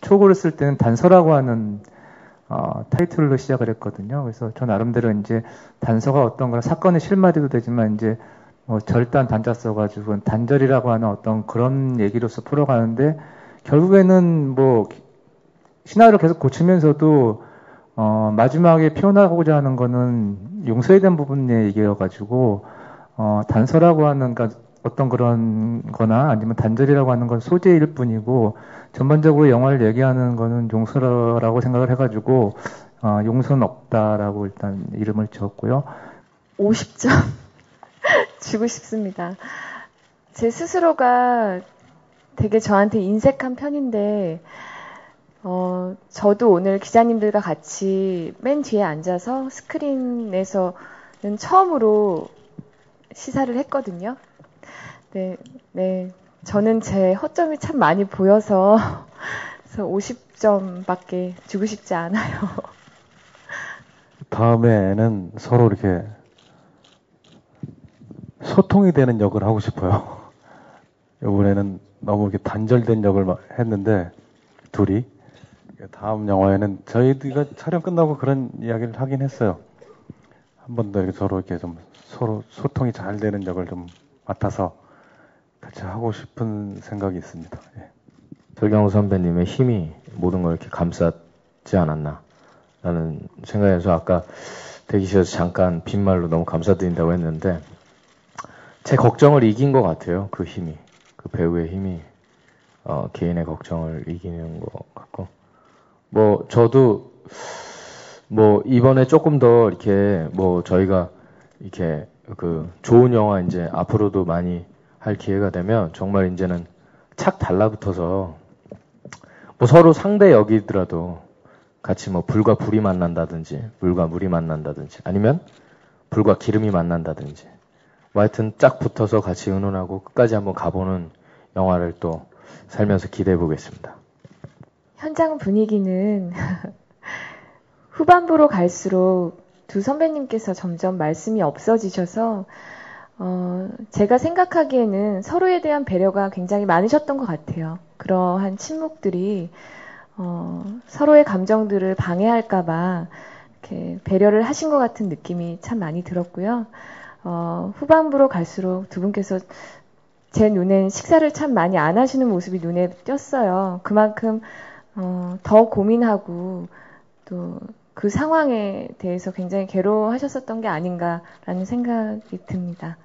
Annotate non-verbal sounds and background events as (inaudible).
초고를 쓸 때는 단서라고 하는 어, 타이틀로 시작을 했거든요. 그래서 저 나름대로 이제 단서가 어떤 거나 사건의 실마리도 되지만 이제 뭐 절단 단자 써가지고 단절이라고 하는 어떤 그런 얘기로서 풀어가는데 결국에는 뭐 신화를 계속 고치면서도 어, 마지막에 표현하고자 하는 거는 용서에 대한 부분의 얘기여가지고 어, 단서라고 하는 그러니까 어떤 그런 거나 아니면 단절이라고 하는 건 소재일 뿐이고 전반적으로 영화를 얘기하는 거는 용서라고 생각을 해가지고 어, 용서는 없다라고 일단 이름을 지었고요. 50점 (laughs) 주고 싶습니다. 제 스스로가 되게 저한테 인색한 편인데 어, 저도 오늘 기자님들과 같이 맨 뒤에 앉아서 스크린에서는 처음으로 시사를 했거든요. 네, 네. 저는 제 허점이 참 많이 보여서 (laughs) 그래서 50점밖에 주고 싶지 않아요. (laughs) 다음에는 서로 이렇게 소통이 되는 역을 하고 싶어요. 이번에는 너무 이렇게 단절된 역을 했는데 둘이 다음 영화에는 저희가 촬영 끝나고 그런 이야기를 하긴 했어요. 한 번 더 이렇게 서로 이렇게 좀 서로 소통이 잘 되는 역을 좀 맡아서 같이 하고 싶은 생각이 있습니다. 예. 설경호 선배님의 힘이 모든 걸 이렇게 감쌌지 않았나 라는 생각에서 아까 대기실에서 잠깐 빈말로 너무 감사드린다고 했는데 제 걱정을 이긴 것 같아요. 그 힘이 그 배우의 힘이 어, 개인의 걱정을 이기는 것 같고 뭐 저도 뭐 이번에 조금 더 이렇게 뭐 저희가 이렇게 그 좋은 영화 이제 앞으로도 많이 할 기회가 되면 정말 이제는 착 달라붙어서 뭐 서로 상대 여기더라도 같이 뭐 불과 불이 만난다든지 물과 물이 만난다든지 아니면 불과 기름이 만난다든지 뭐 하여튼 짝 붙어서 같이 의논하고 끝까지 한번 가보는 영화를 또 살면서 기대해 보겠습니다. 현장 분위기는 (laughs) 후반부로 갈수록 두 선배님께서 점점 말씀이 없어지셔서 어, 제가 생각하기에는 서로에 대한 배려가 굉장히 많으셨던 것 같아요. 그러한 침묵들이 어, 서로의 감정들을 방해할까봐 이렇게 배려를 하신 것 같은 느낌이 참 많이 들었고요. 어, 후반부로 갈수록 두 분께서 제 눈엔 식사를 참 많이 안 하시는 모습이 눈에 띄었어요. 그만큼 어, 더 고민하고 또 그 상황에 대해서 굉장히 괴로워하셨었던 게 아닌가라는 생각이 듭니다.